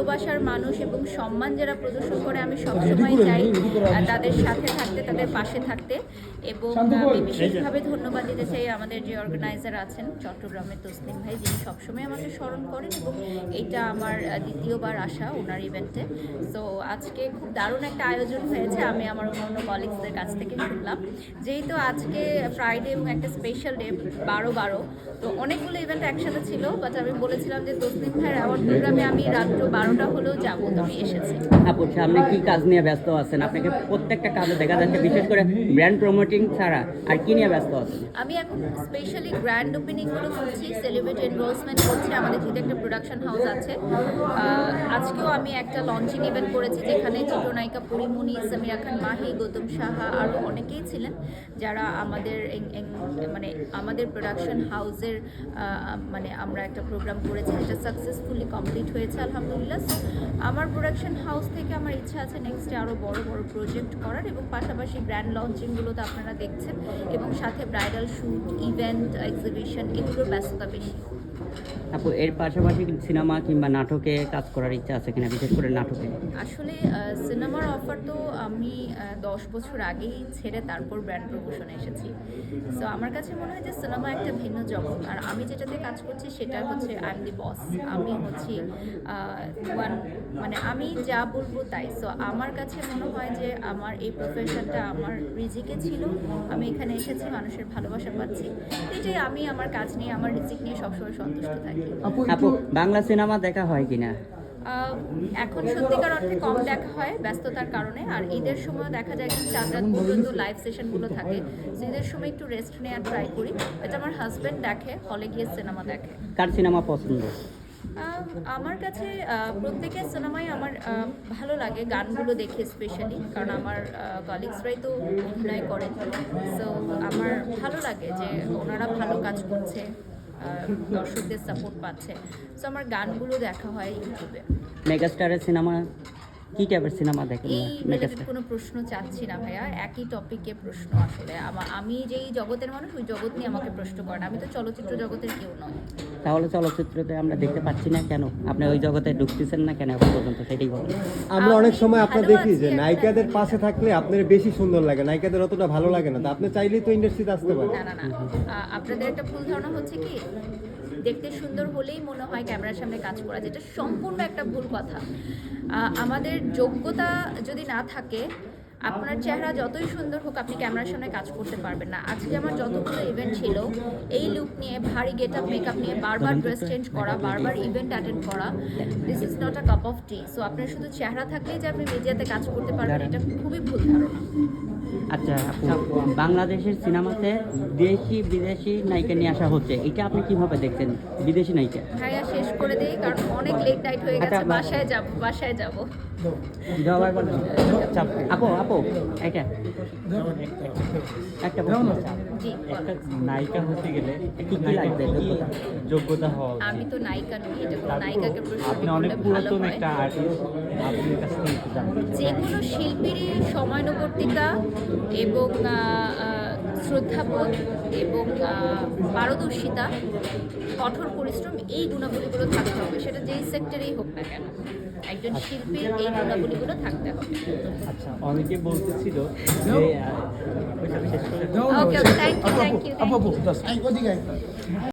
ভালোবাসার মানুষ এবং সম্মান যারা প্রদর্শন করে আমি সবসময় চাই তাদের সাথে থাকতে তাদের পাশে থাকতে এবং আমি বিশেষভাবে ধন্যবাদ দিতে চাই আমাদের যে অর্গানাইজার আছেন চট্টগ্রামের তসলিম ভাই যিনি সবসময় আমাকে স্মরণ করেন এবং এটা আমার দ্বিতীয়বার আসা ওনার ইভেন্টে সো আজকে খুব দারুণ একটা আয়োজন হয়েছে আমি আমার অন্য অন্য কলিগসদের কাছ থেকে শুনলাম। যেহেতু আজকে ফ্রাইডে এবং একটা স্পেশাল ডে বারো বারো তো অনেকগুলো ইভেন্ট একসাথে ছিল বাট আমি বলেছিলাম যে তসলিম ভাইয়ের অ্যাওয়ার্ড প্রোগ্রামে আমি রাত্র বারোটা হলেও যাব আমি এসেছি। আপু সামনে কি কাজ নিয়ে ব্যস্ত আছেন? আপনাকে প্রত্যেকটা কাজে দেখা যাচ্ছে বিশেষ করে ব্র্যান্ড প্রমোটিং ছাড়া। আর কি নিয়ে ব্যস্ত আছেন? আমি এখন স্পেশালি গ্র্যান্ড ওপেনিংগুলো করছি সেলিব্রিটি এনরোলসমেন্ট করছি আমাদের যেহেতু একটা প্রোডাকশন হাউস আছে। আজকেও আমি একটা লঞ্চিং ইভেন্ট করেছি যেখানে চিত্রনায়িকা পরিমণি সামিরা খান মাহি গৌতম সাহা আরও অনেকেই ছিলেন যারা আমাদের মানে আমাদের প্রোডাকশন হাউসের মানে আমরা একটা প্রোগ্রাম করেছি যেটা সাকসেসফুলি কমপ্লিট হয়েছে আলহামদুলিল্লাহ। So, আমার প্রোডাকশন হাউস থেকে আমার ইচ্ছা আছে নেক্সটে আরও বড় বড় প্রজেক্ট করার এবং পাশাপাশি ব্র্যান্ড লঞ্চিংগুলোতে আপনারা দেখছেন এবং সাথে ব্রাইডাল শ্যুট ইভেন্ট এক্সিবিশন এগুলোর ব্যস্ততা বেশি। আপু এর পাশাপাশি সিনেমা কিংবা নাটকে কাজ করার ইচ্ছা আছে কিনা, বিশেষ করে নাটকে? আসলে সিনেমার অফার তো আমি দশ বছর আগেই ছেড়ে তারপর ব্র্যান্ড প্রমোশনে এসেছি। সো আমার কাছে মনে হয় যে সিনেমা একটা ভিন্ন জগৎ। আর আমি যেটাতে কাজ করছি সেটা হচ্ছে আই এম দি বস আমি হচ্ছি ওয়ান মানে আমি যা বলব তাই। সো আমার কাছে মনে হয় যে আমার এই প্রফেশনটা আমার রিজিকে ছিল। আমি এখানে এসেছি, মানুষের ভালোবাসা পাচ্ছি। এটাই আমি আমার কাজ নিয়ে, আমার রিজিক নিয়ে সবসময় সন্তুষ্ট থাকি। আপু বাংলা সিনেমা দেখা হয় কিনা? এখন সত্যিকার অর্থে কম দেখা হয় ব্যস্ততার কারণে আর ঈদের সময় দেখা যায় কি চার রাত পর্যন্ত লাইভ সেশনগুলো থাকে। ঈদের সময় একটু রেস্ট নেওয়ার ট্রাই করি। এটা আমার হাজব্যান্ড দেখে হলে গিয়ে সিনেমা দেখে। কার সিনেমা পছন্দ? আমার কাছে প্রত্যেকের সিনেমাই আমার ভালো লাগে গানগুলো দেখে স্পেশালি কারণ আমার কলিগসরাই তো অভিনয় করেন। সো আমার ভালো লাগে যে ওনারা ভালো কাজ করছে। দর্শকদের সাপোর্ট পাচ্ছে। সো আমার গানগুলো দেখা হয় ইউটিউবে মেগাস্টারের সিনেমা কি টাইপের সিনেমা দেখেন রিলেটেড কোনো প্রশ্ন চাচ্ছি না ভাইয়া একই টপিকে প্রশ্ন আসলে। আমা- আমি যেই জগতের মানুষ ওই জগৎ নিয়ে আমাকে প্রশ্ন করেন। আমি তো চলচ্চিত্র জগতের কেউ নয় তাহলে চলচ্চিত্রতে আমরা দেখতে পাচ্ছি না কেন? আপনি ওই জগতে ঢুকতেছেন না কেন এখন পর্যন্ত? সেটাই বলেন। আমরা অনেক সময় আপনার দেখি যে নায়িকাদের পাশে থাকলে আপনার বেশি সুন্দর লাগে নায়িকাদের অতটা ভালো লাগে না। তো আপনি চাইলেই তো ইন্ডাস্ট্রিতে আসতে পারেন। না না। না আপনাদের একটা ভুল ধারণা হচ্ছে কি? দেখতে সুন্দর হলেই মনে হয় ক্যামেরার সামনে কাজ করা যেটা সম্পূর্ণ একটা ভুল কথা। আমাদের যোগ্যতা যদি না থাকে আপনার চেহারা যতই সুন্দর হোক আপনি ক্যামেরার সামনে কাজ করতে পারবেন না। আজকে আমার যতগুলো ইভেন্ট ছিল এই লুক নিয়ে ভারী গেট আপ মেকআপ নিয়ে বারবার ড্রেস চেঞ্জ করা বারবার ইভেন্ট অ্যাটেন্ড করা this is not a cup of tea so আপনার শুধু চেহারা থাকলেই যে আপনি মিডিয়াতে কাজ করতে পারবেন এটা খুবই ভুল ধারণা। আচ্ছা বাংলাদেশের সিনেমাতে দেশি বিদেশি নায়িকা নিয়ে আসা হচ্ছে। এটা আপনি কীভাবে দেখছেন বিদেশি নায়িকা? ভাইয়া শেষ করে দেই কারণ অনেক লেট নাইট হয়ে গেছে। আচ্ছা, বাসায় যাব বাসায় যাব। আপু আপু এটা একটা প্রশ্ন আছে। জি। একটা নায়িকা হতে গেলে কি কি লাগবে যোগ্যতা? যোগ্যতা হওয়া আমি তো নায়িকা নই এটা কোনো নায়িকাকে প্রশ্ন আপনি অনেক পুরাতন একটা আর্টিস্ট আপনার কাছ থেকে একটু জানতে চাই। যে কোনো শিল্পীরই সময়ানুবর্তিতা এবং শ্রদ্ধাবোধ এবং পারদর্শিতা কঠোর পরিশ্রম এই গুণাবলীগুলো থাকতে হবে সেটা যেই সেক্টরেই হোক না কেন একজন শিল্পীর এই গুণাবলীগুলো থাকতে হবে আচ্ছা অনেকে বলতেছিল যে okay thank you thank you